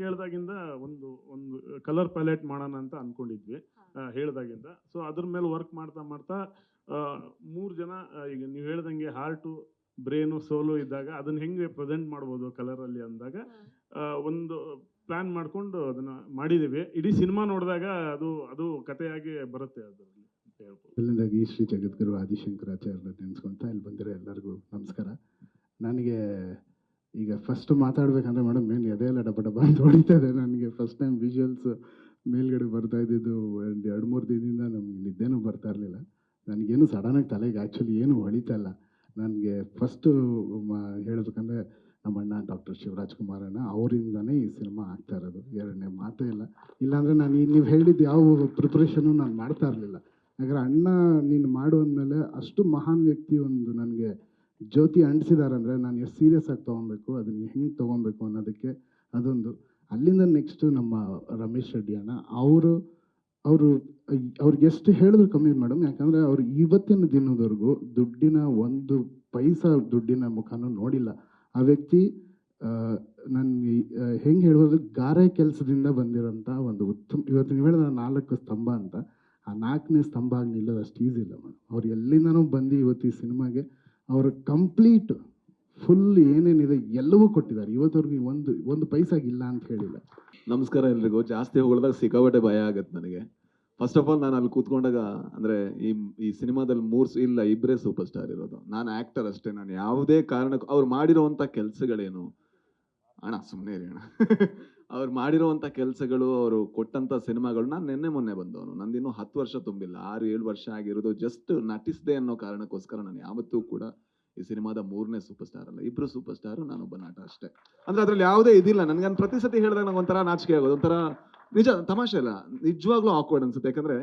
ಕೇಳಿದಾಗಿಂದ ಒಂದು ಒಂದು colour palette ಮಾಡೋಣ ಅಂತ ಅನ್ಕೊಂಡಿದ್ವಿ ಹೇಳಿದಾಗಿಂದ. ಸೊ ಅದ್ರ ಮೇಲೆ ವರ್ಕ್ ಮಾಡ್ತಾ ಮಾಡ್ತಾ ಮೂರು ಜನ ಈಗ ನೀವು ಹೇಳ್ದಂಗೆ ಹಾರ್ಟು ಬ್ರೇನು ಸೋಲು ಇದ್ದಾಗ ಅದನ್ನ ಹೆಂಗೆ ಪ್ರೆಸೆಂಟ್ ಮಾಡ್ಬೋದು ಕಲರಲ್ಲಿ ಅಂದಾಗ ಒಂದು ಪ್ಲಾನ್ ಮಾಡ್ಕೊಂಡು ಅದನ್ನ ಮಾಡಿದ್ದೀವಿ ಇಡೀ ಸಿನಿಮಾ ನೋಡಿದಾಗ ಅದು ಅದು ಕಥೆಯಾಗಿ ಬರುತ್ತೆ ಅದರಲ್ಲಿ ಇಲ್ಲಿಂದಾಗಿ ಮೊದಲನೇದಾಗಿ ಶ್ರೀ ಜಗದ್ಗುರು ಆದಿಶಂಕರಾಚಾರ್ಯ ನೆನೆಸ್ಕೊಂತ ಇಲ್ಲಿ ಬಂದಿರೋ ಎಲ್ಲರಿಗೂ ನಮಸ್ಕಾರ. ನನಗೆ ಈಗ ಫಸ್ಟ್ ಮಾತಾಡ್ಬೇಕಂದ್ರೆ ಮೇಡಮ್ ಏನು ಎದೆಯೆಲ್ಲ ಡಬ್ಬ ಡಬ್ಬ ಅಂತ ಹೊಡಿತಾ ಇದೆ. ನನಗೆ ಫಸ್ಟ್ ಟೈಮ್ ವಿಜುವಲ್ಸ್ ಮೇಲ್ಗಡೆ ಬರ್ತಾ ಇದ್ದಿದ್ದು ಒಂದು ಎರಡು ಮೂರು ದಿನದಿಂದ ನಮ್ಗೆ ನಿದ್ದೆನೂ ಬರ್ತಾ ಇರಲಿಲ್ಲ. ನನಗೇನು ಸಡನ್ನಾಗಿ ತಲೆಗೆ ಆ್ಯಕ್ಚುಲಿ ಏನು ಹೊಳಿತಾ ಇಲ್ಲ. ನನಗೆ ಫಸ್ಟು ಹೇಳಬೇಕಂದ್ರೆ ನಮ್ಮ ಅಣ್ಣ ಡಾಕ್ಟರ್ ಶಿವರಾಜ್ ಕುಮಾರ್ ಅಣ್ಣ ಅವರಿಂದನೇ ಈ ಸಿನಿಮಾ ಆಗ್ತಾ ಇರೋದು. ಎರಡನೇ ಮಾತೇ ಇಲ್ಲ. ಇಲ್ಲಾಂದರೆ ನಾನು ಈ ನೀವು ಹೇಳಿದ್ದು ಯಾವ ಪ್ರಿಪ್ರೇಷನ್ನು ನಾನು ಮಾಡ್ತಾ ಇರಲಿಲ್ಲ. ಯಾಕಂದರೆ ಅಣ್ಣ ನೀನು ಮಾಡು ಅಂದಮೇಲೆ ಅಷ್ಟು ಮಹಾನ್ ವ್ಯಕ್ತಿ ಒಂದು ನನಗೆ ಜ್ಯೋತಿ ಅಂಟಿಸಿದಾರೆ ಅಂದರೆ ನಾನು ಎಷ್ಟು ಸೀರಿಯಸ್ ಆಗಿ ತೊಗೊಬೇಕು, ಅದನ್ನ ಹೆಂಗೆ ತೊಗೊಬೇಕು ಅನ್ನೋದಕ್ಕೆ ಅದೊಂದು. ಅಲ್ಲಿಂದ ನೆಕ್ಸ್ಟು ನಮ್ಮ ರಮೇಶ್ ರೆಡ್ಡಿ ಅಣ್ಣ, ಅವರು ಅವರು, ಅವ್ರಿಗೆ ಎಷ್ಟು ಹೇಳಿದ್ರು ಕಮ್ಮಿ ಮೇಡಮ್ ಯಾಕಂದರೆ ಅವ್ರು ಇವತ್ತಿನ ದಿನದವರೆಗೂ ದುಡ್ಡಿನ ಒಂದು ಪೈಸಾ ದುಡ್ಡಿನ ಮುಖನೂ ನೋಡಿಲ್ಲ. ಆ ವ್ಯಕ್ತಿ ನನಗೆ ಹೆಂಗೆ ಹೇಳ್ಬೋದು ಗಾರೆ ಕೆಲಸದಿಂದ ಬಂದಿರೋಂಥ ಒಂದು ಉತ್ತಮ, ಇವತ್ತು ನೀವು ಹೇಳಿದ ನಾಲ್ಕು ಸ್ತಂಭ ಅಂತ, ಆ ನಾಲ್ಕನೇ ಸ್ತಂಭ ಆಗಿ ನಿಲ್ಲೋದು ಅಷ್ಟು ಈಸಿ ಇಲ್ಲ ಮೇಡಮ್ ಅವ್ರು ಎಲ್ಲಿಂದನೂ ಬಂದು ಇವತ್ತು ಈ ಸಿನಿಮಾಗೆ ಅವರು ಕಂಪ್ಲೀಟ್ ಫುಲ್ ಏನೇನಿದೆ ಎಲ್ಲವೂ ಕೊಟ್ಟಿದ್ದಾರೆ. ಇವತ್ತವರೆಗೂ ಒಂದು ಒಂದು ಪೈಸಾಗಿಲ್ಲ ಅಂತ ಹೇಳಿಲ್ಲ. ನಮಸ್ಕಾರ ಎಲ್ರಿಗೂ. ಜಾಸ್ತಿ ಹೊಗಳಿದಾಗ ಸಿಕ್ಕಾಬಟ್ಟೆ ಭಯ ಆಗತ್ತೆ ನನಗೆ. ಫಸ್ಟ್ ಆಫ್ ಆಲ್ ನಾನು ಅಲ್ಲಿ ಕೂತ್ಕೊಂಡಾಗ, ಅಂದ್ರೆ ಈ ಈ ಸಿನಿಮಾದಲ್ಲಿ ಮೂರ್ ಇಲ್ಲ ಇಬ್ಬರೇ ಸೂಪರ್ ಸ್ಟಾರ್ ಇರೋದು. ನಾನು ಆಕ್ಟರ್ ಅಷ್ಟೇ. ನಾನು ಯಾವುದೇ ಕಾರಣಕ್ಕೂ, ಅವ್ರು ಮಾಡಿರೋವಂಥ ಕೆಲಸಗಳೇನು? ಅಣ್ಣ ಸುಮ್ಮನೆ ರೀ ಅಣ್ಣ. ಅವ್ರು ಮಾಡಿರುವಂಥ ಕೆಲಸಗಳು, ಅವರು ಕೊಟ್ಟಂಥ ಸಿನಿಮಾಗಳು ನಾನು ನಿನ್ನೆ ಮೊನ್ನೆ ಬಂದವನು. ನಂದಿನ್ನೂ ಹತ್ತು ವರ್ಷ ತುಂಬಿಲ್ಲ. ಆರು, ಏಳು ವರ್ಷ ಆಗಿರೋದು ಜಸ್ಟ್ ನಟಿಸಿದೆ ಅನ್ನೋ ಕಾರಣಕ್ಕೋಸ್ಕರ ನಾನು ಯಾವತ್ತೂ ಕೂಡ ಈ ಸಿನಿಮಾದ ಮೂರನೇ ಸೂಪರ್ ಸ್ಟಾರ್ ಅಲ್ಲ. ಇಬ್ಬರು ಸೂಪರ್ ಸ್ಟಾರ್ ನಾನೊಬ್ಬ ನಾಟ ಅಷ್ಟೇ. ಅಂದ್ರೆ ಅದ್ರಲ್ಲಿ ಯಾವುದೇ ಇದಿಲ್ಲ. ನನಗೆ ಪ್ರತಿ ಸತಿ ಹೇಳಿದಾಗ ನಂಗೆ ಒಂಥರ ನಾಚಿಕೆ ಆಗೋದು. ಒಂಥರ ನಿಜ, ತಮಾಷೆ ಅಲ್ಲ. ನಿಜವಾಗ್ಲೂ ಆಕ್ವರ್ಡ್ ಅನ್ಸುತ್ತೆ. ಯಾಕಂದ್ರೆ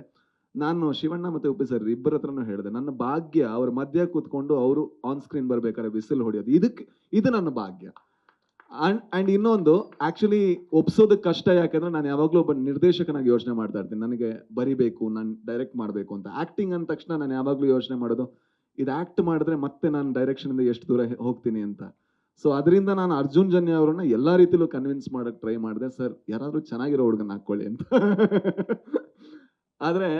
ನಾನು ಶಿವಣ್ಣ ಮತ್ತು ಉಪ್ಪಿ ಸರ್ ಇಬ್ಬರ ಹತ್ರನೂ ಹೇಳಿದೆ, ನನ್ನ ಭಾಗ್ಯ ಅವ್ರ ಮಧ್ಯ ಕೂತ್ಕೊಂಡು ಅವರು ಆನ್ ಸ್ಕ್ರೀನ್ ಬರಬೇಕಾದ್ರೆ ಬಿಸಿಲು ಹೊಡೆಯೋದು. ಇದಕ್ಕೆ ಇದು ನನ್ನ ಭಾಗ್ಯ. ಅಂಡ್ ಇನ್ನೊಂದು ಆಕ್ಚುಲಿ ಒಪ್ಸೋದು ಕಷ್ಟ ಯಾಕಂದ್ರೆ ನಾನು ಯಾವಾಗಲೂ ಒಬ್ಬ ನಿರ್ದೇಶಕನಾಗಿ ಯೋಚನೆ ಮಾಡ್ತಾ ಇರ್ತೀನಿ. ನನಗೆ ಬರಿಬೇಕು, ನಾನು ಡೈರೆಕ್ಟ್ ಮಾಡಬೇಕು ಅಂತ. ಆ್ಯಕ್ಟಿಂಗ್ ಅಂದ ತಕ್ಷಣ ನಾನು ಯಾವಾಗಲೂ ಯೋಚನೆ ಮಾಡೋದು, ಇದು ಆಕ್ಟ್ ಮಾಡಿದ್ರೆ ಮತ್ತೆ ನಾನು ಡೈರೆಕ್ಷನಿಂದ ಎಷ್ಟು ದೂರ ಹೋಗ್ತೀನಿ ಅಂತ. ಸೊ ಅದರಿಂದ ನಾನು ಅರ್ಜುನ್ ಜನ್ಯ ಅವ್ರನ್ನ ಎಲ್ಲಾ ರೀತಿಲೂ ಕನ್ವಿನ್ಸ್ ಮಾಡಕ್ ಟ್ರೈ ಮಾಡಿದೆ. ಸರ್, ಯಾರಾದರೂ ಚೆನ್ನಾಗಿರೋ ಹುಡುಗನ ಹಾಕೊಳ್ಳಿ ಅಂತ. ಆದ್ರೆ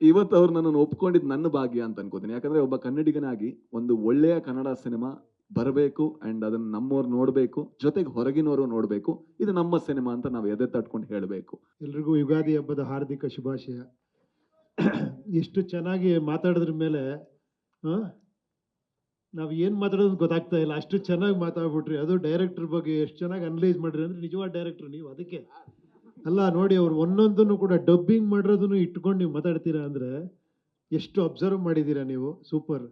ಇವತ್ತು ಅವ್ರು ನನ್ನನ್ನು ಒಪ್ಕೊಂಡಿದ್ದು ನನ್ನ ಭಾಗ್ಯ ಅಂತ ಅನ್ಕೋತೀನಿ. ಯಾಕಂದ್ರೆ ಒಬ್ಬ ಕನ್ನಡಿಗನಾಗಿ ಒಂದು ಒಳ್ಳೆಯ ಕನ್ನಡ ಸಿನಿಮಾ ಬರಬೇಕು ಅಂಡ್ ಅದನ್ನ ನಮ್ಮವ್ರು ನೋಡಬೇಕು, ಜೊತೆಗೆ ಹೊರಗಿನವರು ನೋಡಬೇಕು. ಇದು ನಮ್ಮ ಸಿನಿಮಾ ಅಂತ ನಾವು ಎದೆ ತಟ್ಕೊಂಡು ಹೇಳಬೇಕು. ಎಲ್ರಿಗೂ ಯುಗಾದಿ ಹಬ್ಬದ ಹಾರ್ದಿಕ ಶುಭಾಶಯ. ಎಷ್ಟು ಚೆನ್ನಾಗಿ ಮಾತಾಡಿದ್ರ ಮೇಲೆ ನಾವು ಏನು ಮಾತಾಡೋದು ಗೊತ್ತಾಗ್ತಾ ಇಲ್ಲ. ಅಷ್ಟು ಚೆನ್ನಾಗಿ ಮಾತಾಡ್ಬಿಟ್ರಿ. ಅದು ಡೈರೆಕ್ಟರ್ ಬಗ್ಗೆ ಎಷ್ಟು ಚೆನ್ನಾಗಿ ಅನಲೈಸ್ ಮಾಡಿರಿ ಅಂದ್ರೆ ನಿಜವಾದ ಡೈರೆಕ್ಟರ್ ನೀವು ಅದಕ್ಕೆ. ಅಲ್ಲ, ನೋಡಿ, ಅವ್ರು ಒಂದೊಂದನ್ನು ಕೂಡ ಡಬ್ಬಿಂಗ್ ಮಾಡಿರೋದನ್ನು ಇಟ್ಕೊಂಡು ನೀವು ಮಾತಾಡ್ತೀರಾ ಅಂದ್ರೆ ಎಷ್ಟು ಅಬ್ಸರ್ವ್ ಮಾಡಿದ್ದೀರಾ ನೀವು? ಸೂಪರ್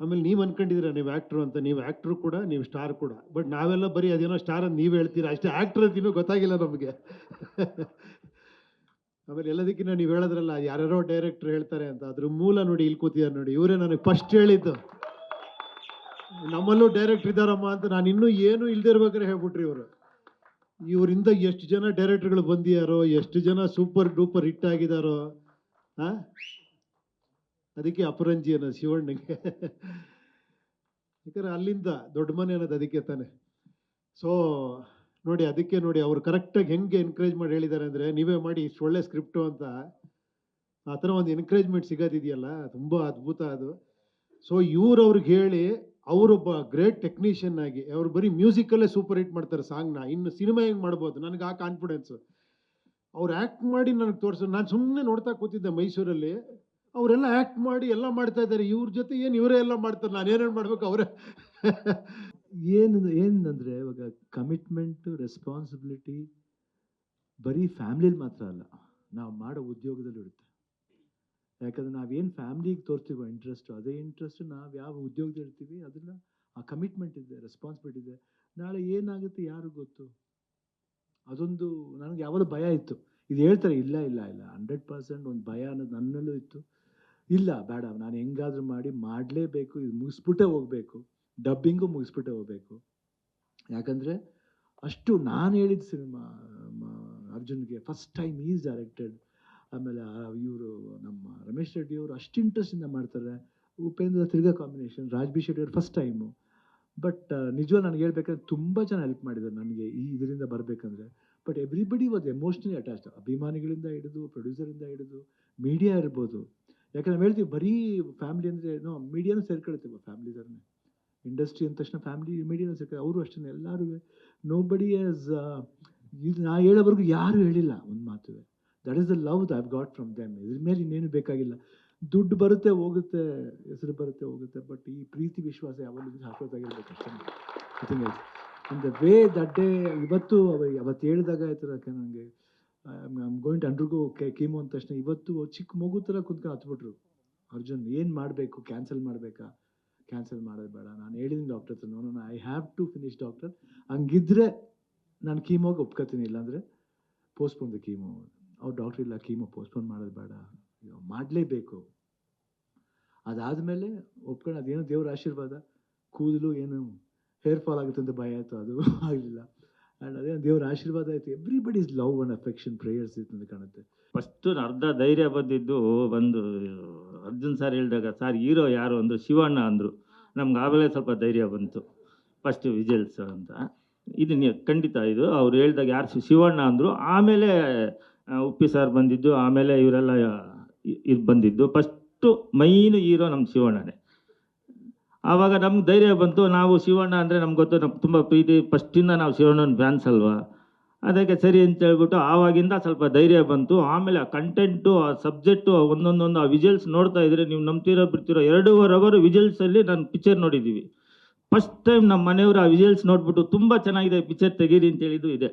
ಆಮೇಲೆ ನೀವು ಅನ್ಕೊಂಡಿದ್ದೀರಾ ನೀವು ಆ್ಯಕ್ಟ್ರು ಅಂತ. ನೀವು ಆ್ಯಕ್ಟ್ರು ಕೂಡ, ನೀವು ಸ್ಟಾರ್ ಕೂಡ. ಬಟ್ ನಾವೆಲ್ಲ ಬರೀ ಅದೇನೋ ಸ್ಟಾರ್ ಅಂತ ನೀವು ಹೇಳ್ತೀರಾ? ಅಷ್ಟೇ ಆ್ಯಕ್ಟ್ರ್ ಅಂತ ಗೊತ್ತಾಗಿಲ್ಲ ನಮಗೆ. ಆಮೇಲೆ ಎಲ್ಲದಕ್ಕಿಂತ ನೀವು ಹೇಳೋದ್ರಲ್ಲ ಯಾರ್ಯಾರೋ ಡೈರೆಕ್ಟ್ರ್ ಹೇಳ್ತಾರೆ ಅಂತ. ಅದ್ರ ಮೂಲ ನೋಡಿ ಇಲ್ಲಿ ಕೂತಿದ್ದಾರೆ ನೋಡಿ. ಇವರೇ ನನಗೆ ಫಸ್ಟ್ ಹೇಳಿದ್ದು. ನಮ್ಮಲ್ಲೂ ಡೈರೆಕ್ಟ್ರ್ ಇದ್ದಾರಮ್ಮ ಅಂತ ನಾನು ಇನ್ನೂ ಏನು ಇಲ್ಲದೆ ಇರ್ಬೇಕಾರೆ ಹೇಳ್ಬಿಟ್ರಿ ಇವರು. ಇವರಿಂದ ಎಷ್ಟು ಜನ ಡೈರೆಕ್ಟ್ರ್ಗಳು ಬಂದಿಯಾರೋ ಎಷ್ಟು ಜನ ಸೂಪರ್ ಡೂಪರ್ ಹಿಟ್ ಆಗಿದಾರೋ, ಆ? ಅದಕ್ಕೆ ಅಪರಂಜಿ ಅನ್ನೋದು ಶಿವಣ್ಣಗೆ. ಯಾಕಂದ್ರೆ ಅಲ್ಲಿಂದ ದೊಡ್ಡ ಮನೆ ಅನ್ನೋದು ಅದಕ್ಕೆ ತಾನೆ. ಸೊ ನೋಡಿ ಅದಕ್ಕೆ ನೋಡಿ ಅವ್ರು ಕರೆಕ್ಟಾಗಿ ಹೆಂಗೆ ಎನ್ಕರೇಜ್ ಮಾಡಿ ಹೇಳಿದ್ದಾರೆ ಅಂದರೆ ನೀವೇ ಮಾಡಿ ಇಷ್ಟು ಒಳ್ಳೆ ಸ್ಕ್ರಿಪ್ಟು ಅಂತ. ಆ ಥರ ಒಂದು ಎನ್ಕರೇಜ್ಮೆಂಟ್ ಸಿಗೋದಿದೆಯಲ್ಲ, ತುಂಬ ಅದ್ಭುತ ಅದು. ಸೊ ಇವ್ರು ಅವ್ರಿಗೆ ಹೇಳಿ ಅವರೊಬ್ಬ ಗ್ರೇಟ್ ಟೆಕ್ನಿಷಿಯನ್ ಆಗಿ, ಅವ್ರು ಬರೀ ಮ್ಯೂಸಿಕಲ್ಲೇ ಸೂಪರ್ ಹಿಟ್ ಮಾಡ್ತಾರೆ ಸಾಂಗ್ನ ಇನ್ನು ಸಿನಿಮಾ ಹೆಂಗೆ ಮಾಡ್ಬೋದು? ನನಗೆ ಆ ಕಾನ್ಫಿಡೆನ್ಸು ಅವ್ರು ಆ್ಯಕ್ಟ್ ಮಾಡಿ ನನಗೆ ತೋರಿಸೋ. ನಾನು ಸುಮ್ಮನೆ ನೋಡ್ತಾ ಕೂತಿದ್ದೆ ಮೈಸೂರಲ್ಲಿ. ಅವರೆಲ್ಲ ಆ್ಯಕ್ಟ್ ಮಾಡಿ ಎಲ್ಲ ಮಾಡ್ತಾ ಇದ್ದಾರೆ. ಇವ್ರ ಜೊತೆ ಏನು ಇವರೇ ಎಲ್ಲ ಮಾಡ್ತಾರೆ? ನಾನು ಏನೇನು ಮಾಡ್ಬೇಕು ಅವರೇ? ಏನು ಏನಂದರೆ ಇವಾಗ ಕಮಿಟ್ಮೆಂಟು ರೆಸ್ಪಾನ್ಸಿಬಿಲಿಟಿ ಬರೀ ಫ್ಯಾಮ್ಲಿಲಿ ಮಾತ್ರ ಅಲ್ಲ, ನಾವು ಮಾಡೋ ಉದ್ಯೋಗದಲ್ಲೂ ಇರುತ್ತೆ. ಯಾಕಂದ್ರೆ ನಾವೇನು ಫ್ಯಾಮ್ಲಿಗೆ ತೋರ್ತೀವೋ ಇಂಟ್ರೆಸ್ಟು ಅದೇ ಇಂಟ್ರೆಸ್ಟ್ ನಾವು ಯಾವ ಉದ್ಯೋಗದಲ್ಲಿ ಇರ್ತೀವಿ ಅದನ್ನು ಆ ಕಮಿಟ್ಮೆಂಟ್ ಇದೆ ರೆಸ್ಪಾನ್ಸಿಬಿಲಿಟಿ ಇದೆ. ನಾಳೆ ಏನಾಗುತ್ತೆ ಯಾರು ಗೊತ್ತು? ಅದೊಂದು ನನಗೆ ಯಾವಾಗಲೂ ಭಯ ಇತ್ತು. ಇದು ಹೇಳ್ತಾರೆ, ಇಲ್ಲ ಇಲ್ಲ ಇಲ್ಲ ಹಂಡ್ರೆಡ್ ಪರ್ಸೆಂಟ್ ಒಂದು ಭಯ ಅನ್ನೋದು ನನ್ನಲ್ಲೂ ಇತ್ತು. ಇಲ್ಲ, ಬೇಡ. ನಾನು ಹೆಂಗಾದ್ರೂ ಮಾಡಿ ಮಾಡಲೇಬೇಕು. ಇದು ಮುಗಿಸ್ಬಿಟ್ಟೇ ಹೋಗಬೇಕು. ಡಬ್ಬಿಂಗು ಮುಗಿಸ್ಬಿಟ್ಟೆ ಹೋಗ್ಬೇಕು. ಯಾಕಂದರೆ ಅಷ್ಟು ನಾನು ಹೇಳಿದ ಸಿನಿಮಾ ಅರ್ಜುನ್ಗೆ ಫಸ್ಟ್ ಟೈಮ್ ಈಸ್ ಡೈರೆಕ್ಟೆಡ್ ಆಮೇಲೆ ಇವರು ನಮ್ಮ ರಮೇಶ್ ರೆಡ್ಡಿ ಅವರು ಅಷ್ಟು ಇಂಟ್ರೆಸ್ಟಿಂದ ಮಾಡ್ತಾರೆ. ಉಪೇಂದ್ರ ತಿರ್ಗಾ combination Raj B Shetty first time but ನಿಜವಾಗ ನನಗೆ ಹೇಳ್ಬೇಕಂದ್ರೆ ತುಂಬ ಜನ ಹೆಲ್ಪ್ ಮಾಡಿದ್ದಾರೆ ನನಗೆ ಈ ಇದರಿಂದ ಬರಬೇಕಂದ್ರೆ. But everybody was emotionally attached ಅಭಿಮಾನಿಗಳಿಂದ ಹಿಡಿದು ಪ್ರೊಡ್ಯೂಸರಿಂದ ಹಿಡಿದು ಮೀಡಿಯಾ ಇರ್ಬೋದು. ಯಾಕಂದ್ರೆ ಹೇಳ್ತೀವಿ ಬರೀ ಫ್ಯಾಮಿಲಿ ಅಂದರೆ ಏನೋ ಮೀಡಿಯಾನು ಸೇರ್ಕೊಳ್ತೀವಿ ಫ್ಯಾಮಿಲಿ ಥರನೇ ಇಂಡಸ್ಟ್ರಿ ಅಂದ ತಕ್ಷಣ ಫ್ಯಾಮಿಲಿ ಮೀಡಿಯಾನು ಸೇರ್ಕೊಳ್ಳಿ ಅವರು ಅಷ್ಟೇ ಎಲ್ಲರೂ ನೋ ಬಡಿ ಆಸ್ ಇದು ನಾ ಹೇಳೋವರೆಗೂ ಯಾರೂ ಹೇಳಿಲ್ಲ ಒಂದು ಮಾತು that is the love the I've got from them ಇದ್ರ ಮೇಲೆ ಇನ್ನೇನು ಬೇಕಾಗಿಲ್ಲ. ದುಡ್ಡು ಬರುತ್ತೆ, ಹೋಗುತ್ತೆ, ಹೆಸರು ಬರುತ್ತೆ, ಹೋಗುತ್ತೆ ಬಟ್ ಈ ಪ್ರೀತಿ, ವಿಶ್ವಾಸ ಯಾವಾಗಲೂ ಶಾಶ್ವತವಾಗಿರ್ಬೇಕು ಅಷ್ಟೇ. ದ ವೇ ದಟ್ ಡೇ ಇವತ್ತು ಅವ ಅವತ್ತು ಹೇಳಿದಾಗ ಆಯ್ತು ಯಾಕೆ ನನಗೆ I'm going to undergo chemo ಅಂದ ತಕ್ಷಣ ಇವತ್ತು ಚಿಕ್ಕ ಮಗು ಥರ ಕುತ್ಕೊಂಡು ಹತ್ಬಿಟ್ರು. ಅರ್ಜುನ್, ಏನು ಮಾಡಬೇಕು? ಕ್ಯಾನ್ಸಲ್ ಮಾಡಬೇಕಾ? ಕ್ಯಾನ್ಸಲ್ ಮಾಡೋದು ಬೇಡ. ನಾನು ಹೇಳಿದ್ದೀನಿ ಡಾಕ್ಟರ್ ಹತ್ರ I have to finish doctor ಹಂಗಿದ್ರೆ ನಾನು ಕೀಮೋಗೆ ಒಪ್ಕೋತೀನಿ, ಇಲ್ಲಾಂದರೆ ಪೋಸ್ಟ್ಪೋನ್ ದ ಕೀಮೋ ಅವ್ರು ಡಾಕ್ಟ್ರ್ ಇಲ್ಲ ಕೀಮೋ ಪೋಸ್ಟ್ಪೋನ್ ಮಾಡೋದು ಬೇಡ. ಮಾಡಲೇಬೇಕು. ಅದಾದಮೇಲೆ ಒಪ್ಕೊಂಡು ಅದೇನೋ ದೇವ್ರ ಆಶೀರ್ವಾದ. ಕೂದಲು ಏನು ಹೇರ್ ಫಾಲ್ ಆಗುತ್ತೆ ಅಂತ ಭಯ ಆಯಿತು, ಅದು ಆಗಲಿಲ್ಲ. ಆ್ಯಂಡ್ ಅದೇ ದೇವರ ಆಶೀರ್ವಾದ ಆಯಿತು. Everybody is love and affection prayers ಅಂತ ಕಾಣುತ್ತೆ. ಫಸ್ಟು ಅರ್ಧ ಧೈರ್ಯ ಬಂದಿದ್ದು ಒಂದು, ಅರ್ಜುನ್ ಸರ್ ಹೇಳಿದಾಗ ಸರ್ ಹೀರೋ ಯಾರು? ಅಂದರು ಶಿವಣ್ಣ ಅಂದರು. ನಮ್ಗೆ ಆಮೇಲೆ ಸ್ವಲ್ಪ ಧೈರ್ಯ ಬಂತು. ಫಸ್ಟ್ ಸರ್ ಅಂತ. ಇದು ಖಂಡಿತ ಇದು. ಅವ್ರು ಹೇಳಿದಾಗ ಯಾರು ಶಿವಣ್ಣ ಅಂದರು. ಆಮೇಲೆ ಉಪ್ಪಿ ಸರ್ ಬಂದಿದ್ದು. ಆಮೇಲೆ ಇವರೆಲ್ಲ ಇದು ಬಂದಿದ್ದು. ಫಸ್ಟು ಮೈನ್ ಹೀರೋ ನಮ್ಮ ಶಿವಣ್ಣನೇ. ಆವಾಗ ನಮ್ಗೆ ಧೈರ್ಯ ಬಂತು. ನಾವು ಶಿವಣ್ಣ ಅಂದರೆ ನಮ್ಗೆ ಗೊತ್ತು ನಮ್ಗೆ ತುಂಬ ಪ್ರೀತಿ. ಫಸ್ಟಿಂದ ನಾವು ಶಿವಣ್ಣನ ಫ್ಯಾನ್ಸ್ ಅಲ್ವಾ? ಅದಕ್ಕೆ ಸರಿ ಅಂತ ಹೇಳ್ಬಿಟ್ಟು ಆವಾಗಿಂದ ಸ್ವಲ್ಪ ಧೈರ್ಯ ಬಂತು. ಆಮೇಲೆ ಆ ಕಂಟೆಂಟು ಆ ಸಬ್ಜೆಕ್ಟು ಒಂದೊಂದೊಂದು ಆ ವಿಜುವಲ್ಸ್ ನೋಡ್ತಾ ಇದ್ರೆ ನೀವು ನಂಬ್ತಿರೋ ಬಿಡ್ತಿರೋ ಎರಡೂವರೆ ಅವರು ವಿಜಲ್ಸಲ್ಲಿ ನಾನು ಪಿಕ್ಚರ್ ನೋಡಿದ್ದೀವಿ ಫಸ್ಟ್ ಟೈಮ್ ನಮ್ಮ ಮನೆಯವರು ಆ ವಿಜುವಲ್ಸ್ ನೋಡ್ಬಿಟ್ಟು ತುಂಬ ಚೆನ್ನಾಗಿದೆ ಪಿಕ್ಚರ್ ತೆಗೀರಿ ಅಂತ ಹೇಳಿದ್ದು ಇದೆ.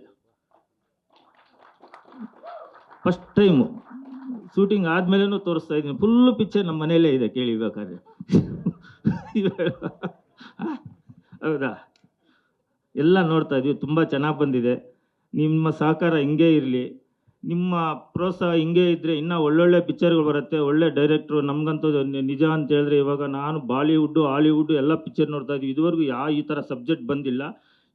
ಫಸ್ಟ್ ಟೈಮು ಶೂಟಿಂಗ್ ಆದ್ಮೇಲೆನೂ ತೋರಿಸ್ತಾ ಇದ್ದೀನಿ. ಫುಲ್ಲು ಪಿಕ್ಚರ್ ನಮ್ಮ ಮನೆಯಲ್ಲೇ ಇದೆ ಕೇಳಿ ಬೇಕಾದ್ರೆ. ಹೌದಾ? ಎಲ್ಲ ನೋಡ್ತಾ ಇದೀವಿ, ತುಂಬ ಚೆನ್ನಾಗಿ ಬಂದಿದೆ. ನಿಮ್ಮ ಸಹಕಾರ ಹಿಂಗೆ ಇರಲಿ. ನಿಮ್ಮ ಪ್ರೋತ್ಸಾಹ ಹಿಂಗೆ ಇದ್ದರೆ ಇನ್ನೂ ಒಳ್ಳೊಳ್ಳೆ ಪಿಕ್ಚರ್ಗಳು ಬರುತ್ತೆ, ಒಳ್ಳೆ ಡೈರೆಕ್ಟ್ರು. ನಮಗಂತೂ ನಿಜ ಅಂತ ಹೇಳಿದ್ರೆ ಇವಾಗ ನಾನು ಬಾಲಿವುಡ್ಡು, ಹಾಲಿವುಡ್ಡು ಎಲ್ಲ ಪಿಕ್ಚರ್ ನೋಡ್ತಾ ಇದ್ವಿ. ಇದುವರೆಗೂ ಯಾವ ಈ ಥರ ಸಬ್ಜೆಕ್ಟ್ ಬಂದಿಲ್ಲ.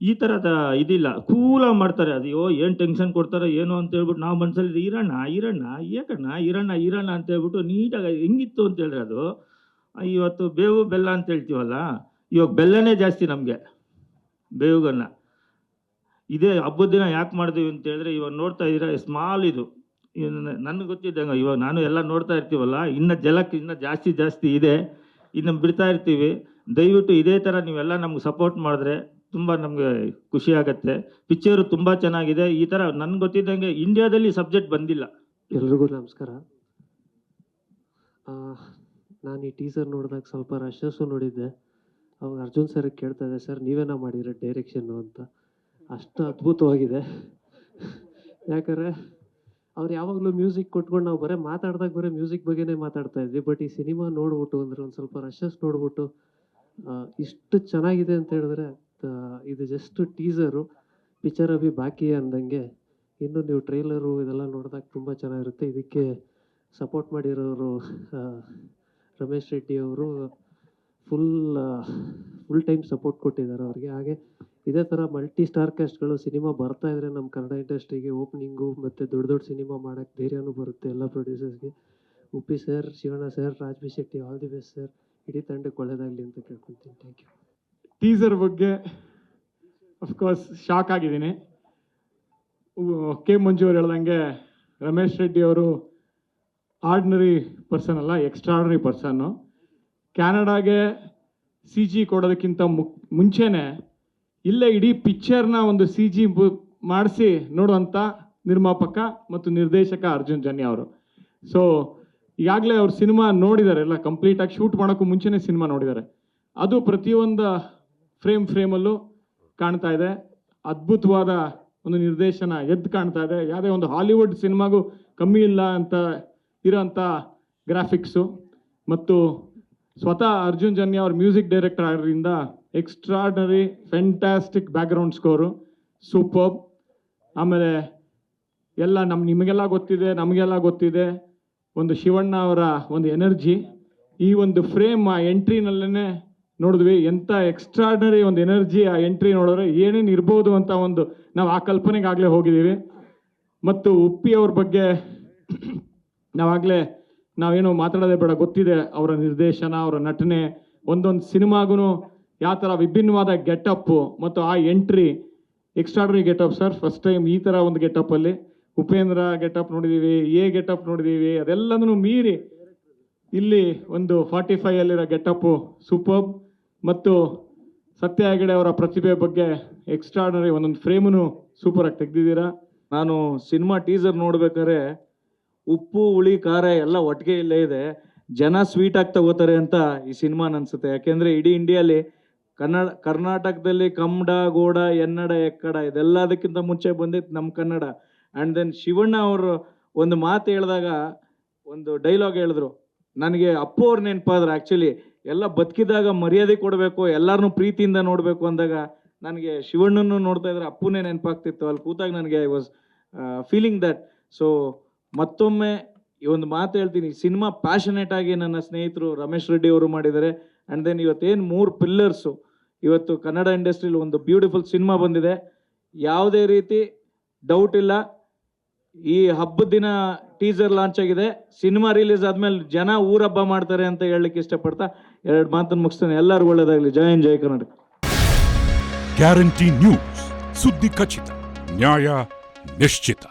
ಈ ಥರದ ಇದಿಲ್ಲ. ಕೂಲಾಗಿ ಮಾಡ್ತಾರೆ. ಅದು ಅಯ್ಯೋ, ಏನು ಟೆನ್ಷನ್ ಕೊಡ್ತಾರೆ ಏನು ಅಂತ ಹೇಳ್ಬಿಟ್ಟು ನಾವು ಮನಸ್ಸಲ್ಲಿ ಈರಣ್ಣ ಈರಣ್ಣ ಏಕಣ್ಣ ಈರಣ್ಣ ಈರಣ್ಣ ಅಂತ ಹೇಳ್ಬಿಟ್ಟು ನೀಟಾಗಿ, ಹೆಂಗಿತ್ತು ಅಂತ ಹೇಳಿದ್ರೆ ಅದು ಇವತ್ತು ಬೇವು ಬೆಲ್ಲ ಅಂತ ಹೇಳ್ತೀವಲ್ಲ, ಇವಾಗ ಬೆಲ್ಲನೇ ಜಾಸ್ತಿ ನಮಗೆ ಬೇವುಗನ್ನ ಇದೇ ಹಬ್ಬದ ದಿನ ಯಾಕೆ ಮಾಡಿದೀವಿ ಅಂತ ಹೇಳಿದ್ರೆ, ಇವಾಗ ನೋಡ್ತಾ ಇದ್ದೀರಾ ಸ್ಮಾಲ್ ಇದು. ನನಗೆ ಗೊತ್ತಿದ್ದಂಗೆ ಇವಾಗ ನಾನು ಎಲ್ಲ ನೋಡ್ತಾ ಇರ್ತೀವಲ್ಲ, ಇನ್ನು ಜಲಕ್ಕೆ ಇನ್ನು ಜಾಸ್ತಿ ಜಾಸ್ತಿ ಇದೆ, ಇನ್ನು ಬಿಡ್ತಾ ಇರ್ತೀವಿ. ದಯವಿಟ್ಟು ಇದೇ ಥರ ನೀವೆಲ್ಲ ನಮ್ಗೆ ಸಪೋರ್ಟ್ ಮಾಡಿದ್ರೆ ತುಂಬ ನಮಗೆ ಖುಷಿ ಆಗುತ್ತೆ. ಪಿಕ್ಚರು ತುಂಬ ಚೆನ್ನಾಗಿದೆ. ಈ ಥರ ನನ್ಗೆ ಗೊತ್ತಿದ್ದಂಗೆ ಇಂಡಿಯಾದಲ್ಲಿ ಸಬ್ಜೆಕ್ಟ್ ಬಂದಿಲ್ಲ. ಎಲ್ರಿಗೂ ನಮಸ್ಕಾರ. ನಾನು ಈ ಟೀಸರ್ ನೋಡಿದಾಗ ಸ್ವಲ್ಪ ರಶಸ್ಸು ನೋಡಿದ್ದೆ. ಅವಾಗ ಅರ್ಜುನ್ ಸರ್ ಕೇಳ್ತಾ ಇದ್ದೆ ಸರ್ ನೀವೇನ ಮಾಡಿರೋ ಡೈರೆಕ್ಷನ್ನು ಅಂತ. ಅಷ್ಟು ಅದ್ಭುತವಾಗಿದೆ. ಯಾಕಂದರೆ ಅವ್ರು ಯಾವಾಗಲೂ ಮ್ಯೂಸಿಕ್ ಕೊಟ್ಕೊಂಡು ನಾವು ಬರೀ ಮಾತಾಡಿದಾಗ ಬರೀ ಮ್ಯೂಸಿಕ್ ಬಗ್ಗೆನೇ ಮಾತಾಡ್ತಾ ಇದ್ವಿ. ಬಟ್ ಈ ಸಿನಿಮಾ ನೋಡ್ಬಿಟ್ಟು ಅಂದ್ರೆ ಒಂದು ಸ್ವಲ್ಪ ರಶಸ್ ನೋಡ್ಬಿಟ್ಟು ಇಷ್ಟು ಚೆನ್ನಾಗಿದೆ ಅಂತ ಹೇಳಿದ್ರೆ ಇದು ಜಸ್ಟ್ ಟೀಸರು ಪಿಕ್ಚರ್ ಅಭಿ ಬಾಕಿ ಅಂದಂಗೆ ಇನ್ನು ನೀವು ಟ್ರೈಲರು ಇದೆಲ್ಲ ನೋಡಿದಾಗ ತುಂಬ ಚೆನ್ನಾಗಿರುತ್ತೆ. ಇದಕ್ಕೆ ಸಪೋರ್ಟ್ ಮಾಡಿರೋರು ರಮೇಶ್ ರೆಡ್ಡಿ ಅವರು ಫುಲ್ ಫುಲ್ ಟೈಮ್ ಸಪೋರ್ಟ್ ಕೊಟ್ಟಿದ್ದಾರೆ ಅವ್ರಿಗೆ. ಹಾಗೆ ಇದೇ ಥರ ಮಲ್ಟಿ ಸ್ಟಾರ್ ಕ್ಯಾಸ್ಟ್ಗಳು ಸಿನಿಮಾ ಬರ್ತಾ ಇದ್ರೆ ನಮ್ಮ ಕನ್ನಡ ಇಂಡಸ್ಟ್ರಿಗೆ ಓಪನಿಂಗು ಮತ್ತು ದೊಡ್ಡ ದೊಡ್ಡ ಸಿನಿಮಾ ಮಾಡೋಕ್ಕೆ ಧೈರ್ಯನೂ ಬರುತ್ತೆ ಎಲ್ಲ ಪ್ರೊಡ್ಯೂಸರ್ಸ್ಗೆ Uppi sir Shivanna sir Raj B Shetty all the best sir ಇಡೀ ತಂಡಕ್ಕೆ ಒಳ್ಳೇದಾಗಲಿ ಅಂತ ಕೇಳ್ಕೊತೀನಿ. ಥ್ಯಾಂಕ್ ಯು ಟೀಸರ್ ಬಗ್ಗೆ ಅಫ್ಕೋರ್ಸ್ ಶಾಕ್ ಆಗಿದ್ದೀನಿ. ಕೆ ಮಂಜು ಅವ್ರು ಹೇಳ್ದಂಗೆ ರಮೇಶ್ ರೆಡ್ಡಿ ಅವರು ಆರ್ಡಿನರಿ ಪರ್ಸನ್ ಅಲ್ಲ ಎಕ್ಸ್ಟ್ರಾರ್ಡಿನರಿ ಪರ್ಸನ್ನು ಕ್ಯಾನಡಾಗೆ ಸಿ ಜಿ ಕೊಡೋದಕ್ಕಿಂತ ಮುಕ್ ಮುಂಚೆನೇ ಇಲ್ಲೇ ಇಡೀ ಪಿಕ್ಚರ್ನ ಒಂದು ಸಿ ಜಿ ಮಾಡಿಸಿ ನೋಡುವಂಥ ನಿರ್ಮಾಪಕ ಮತ್ತು ನಿರ್ದೇಶಕ ಅರ್ಜುನ್ ಜನ್ಯ ಅವರು. ಸೊ ಈಗಾಗಲೇ ಅವ್ರು ಸಿನಿಮಾ ನೋಡಿದ್ದಾರೆ ಎಲ್ಲ ಕಂಪ್ಲೀಟಾಗಿ ಶೂಟ್ ಮಾಡೋಕ್ಕೂ ಮುಂಚೆನೇ ಸಿನಿಮಾ ನೋಡಿದ್ದಾರೆ ಅದು ಪ್ರತಿಯೊಂದು ಫ್ರೇಮ್ ಫ್ರೇಮಲ್ಲೂ ಕಾಣ್ತಾ ಇದೆ. ಅದ್ಭುತವಾದ ಒಂದು ನಿರ್ದೇಶನ ಎದ್ದು ಕಾಣ್ತಾ ಇದೆ. ಯಾವುದೇ ಒಂದು ಹಾಲಿವುಡ್ ಸಿನಿಮಾಗೂ ಕಮ್ಮಿ ಇಲ್ಲ ಅಂತ ಇರೋಂಥ ಗ್ರಾಫಿಕ್ಸು ಮತ್ತು ಸ್ವತಃ ಅರ್ಜುನ್ ಜನ್ಯ ಅವ್ರ ಮ್ಯೂಸಿಕ್ ಡೈರೆಕ್ಟರ್ ಆಗಿರೋದ್ರಿಂದ extraordinary fantastic background score super ಆಮೇಲೆ ಎಲ್ಲ ನಮ್ಮ ನಿಮಗೆಲ್ಲ ಗೊತ್ತಿದೆ, ನಮಗೆಲ್ಲ ಗೊತ್ತಿದೆ, ಒಂದು ಶಿವಣ್ಣ ಅವರ ಒಂದು ಎನರ್ಜಿ ಈ ಒಂದು ಫ್ರೇಮ್ ಆ ಎಂಟ್ರಿನಲ್ಲೇ ನೋಡಿದ್ವಿ, ಎಂಥ ಎಕ್ಸ್ಟ್ರಾರ್ಡನರಿ ಒಂದು ಎನರ್ಜಿ ಆ ಎಂಟ್ರಿ ನೋಡಿದ್ರೆ ಏನೇನು ಇರ್ಬೋದು ಅಂತ ಒಂದು ನಾವು ಆ ಕಲ್ಪನೆಗಾಗಲೇ ಹೋಗಿದ್ದೀವಿ. ಮತ್ತು ಉಪ್ಪಿ ಅವ್ರ ಬಗ್ಗೆ ನಾವಾಗಲೇ ನಾವೇನು ಮಾತಾಡೋದೇ ಬೇಡ, ಗೊತ್ತಿದೆ ಅವರ ನಿರ್ದೇಶನ, ಅವರ ನಟನೆ, ಒಂದೊಂದು ಸಿನಿಮಾಗೂ ಯಾವ ಥರ ವಿಭಿನ್ನವಾದ ಗೆಟಪ್ಪು ಮತ್ತು ಆ entry extraordinary getup sir first time ಈ ಥರ ಒಂದು ಗೆಟಪ್ಪಲ್ಲಿ. ಉಪೇಂದ್ರ ಗೆಟಪ್ ನೋಡಿದ್ದೀವಿ ಎ ಗೆಟಪ್ ನೋಡಿದ್ದೀವಿ ಅದೆಲ್ಲದನ್ನು ಮೀರಿ ಇಲ್ಲಿ ಒಂದು ಫಾರ್ಟಿ ಫೈವ್ ಅಲ್ಲಿರೋ ಗೆಟಪ್ಪು ಸೂಪರ್ ಮತ್ತು ಸತ್ಯ ಹೆಗಡೆ ಅವರ ಪ್ರತಿಭೆ ಬಗ್ಗೆ ಎಕ್ಸ್ಟ್ರಾಡನರಿ ಒಂದೊಂದು ಫ್ರೇಮನ್ನು ಸೂಪರಾಗಿ ತೆಗ್ದಿದ್ದೀರಾ. ನಾನು ಸಿನಿಮಾ ಟೀಸರ್ ನೋಡ್ಬೇಕಾದ್ರೆ ಉಪ್ಪು, ಹುಳಿ, ಖಾರ ಎಲ್ಲ ಒಟ್ಟಿಗೆ ಇಲ್ಲೇ ಇದೆ. ಜನ ಸ್ವೀಟ್ ಆಗಿ ತಗೋತಾರೆ ಅಂತ ಈ ಸಿನಿಮಾ ಅನ್ಸುತ್ತೆ. ಯಾಕೆಂದ್ರೆ ಇಡೀ ಇಂಡಿಯಲ್ಲಿ ಕನ್ನಡ, ಕರ್ನಾಟಕದಲ್ಲಿ ಕಮ್ಮಡ ಗೋಡ, ಎನ್ನಡ, ಎಕ್ಕಡ ಇದೆಲ್ಲದಕ್ಕಿಂತ ಮುಂಚೆ ಬಂದಿತ್ತು ನಮ್ಮ ಕನ್ನಡ. ಆ್ಯಂಡ್ ದೆನ್ ಶಿವಣ್ಣ ಅವರು ಒಂದು ಮಾತು ಹೇಳಿದಾಗ, ಒಂದು ಡೈಲಾಗ್ ಹೇಳಿದ್ರು. ನನಗೆ ಅಪ್ಪು ಅವ್ರು ನೆನಪಾದ್ರು. ಆ್ಯಕ್ಚುಲಿ ಎಲ್ಲ ಬದುಕಿದಾಗ ಮರ್ಯಾದೆ ಕೊಡಬೇಕು ಎಲ್ಲರನ್ನೂ ಪ್ರೀತಿಯಿಂದ ನೋಡಬೇಕು ಅಂದಾಗ ನನಗೆ ಶಿವಣ್ಣನ್ನು ನೋಡ್ತಾ ಇದ್ರೆ ಅಪ್ಪುನೇ ನೆನಪಾಗ್ತಿತ್ತು. ಅಲ್ಲಿ ಕೂತಾಗ ನನಗೆ I was feeling that so ಮತ್ತೊಮ್ಮೆ ಈ ಒಂದು ಮಾತು ಹೇಳ್ತೀನಿ. ಸಿನಿಮಾ ಪ್ಯಾಷನೇಟ್ ಆಗಿ ನನ್ನ ಸ್ನೇಹಿತರು ರಮೇಶ್ ರೆಡ್ಡಿ ಅವರು ಮಾಡಿದ್ದಾರೆ. ಆ್ಯಂಡ್ ದೆನ್ ಇವತ್ತೇನು ಮೂರು ಪಿಲ್ಲರ್ಸು ಇವತ್ತು ಕನ್ನಡ ಇಂಡಸ್ಟ್ರಿಲಿ ಒಂದು ಬ್ಯೂಟಿಫುಲ್ ಸಿನಿಮಾ ಬಂದಿದೆ. ಯಾವುದೇ ರೀತಿ ಡೌಟ್ ಇಲ್ಲ. ಈ ಹಬ್ಬದ ದಿನ ಟೀಸರ್ ಲಾಂಚ್ ಆಗಿದೆ. ಸಿನಿಮಾ ರಿಲೀಸ್ ಆದಮೇಲೆ ಜನ ಊರ ಹಬ್ಬ ಮಾಡ್ತಾರೆ ಅಂತ ಹೇಳಲಿಕ್ಕೆ ಇಷ್ಟಪಡ್ತಾ ಎರಡು ಮಾತನ್ನು ಮುಗಿಸ್ತೇನೆ. ಎಲ್ಲರೂ ಒಳ್ಳೇದಾಗಲಿ. ಜಯ ಜಯ ಕರ್ನಾಟಕ. ಗ್ಯಾರಂಟಿ ನ್ಯೂಸ್ ಸುದ್ದಿ ಖಚಿತ, ನ್ಯಾಯ ನಿಶ್ಚಿತ.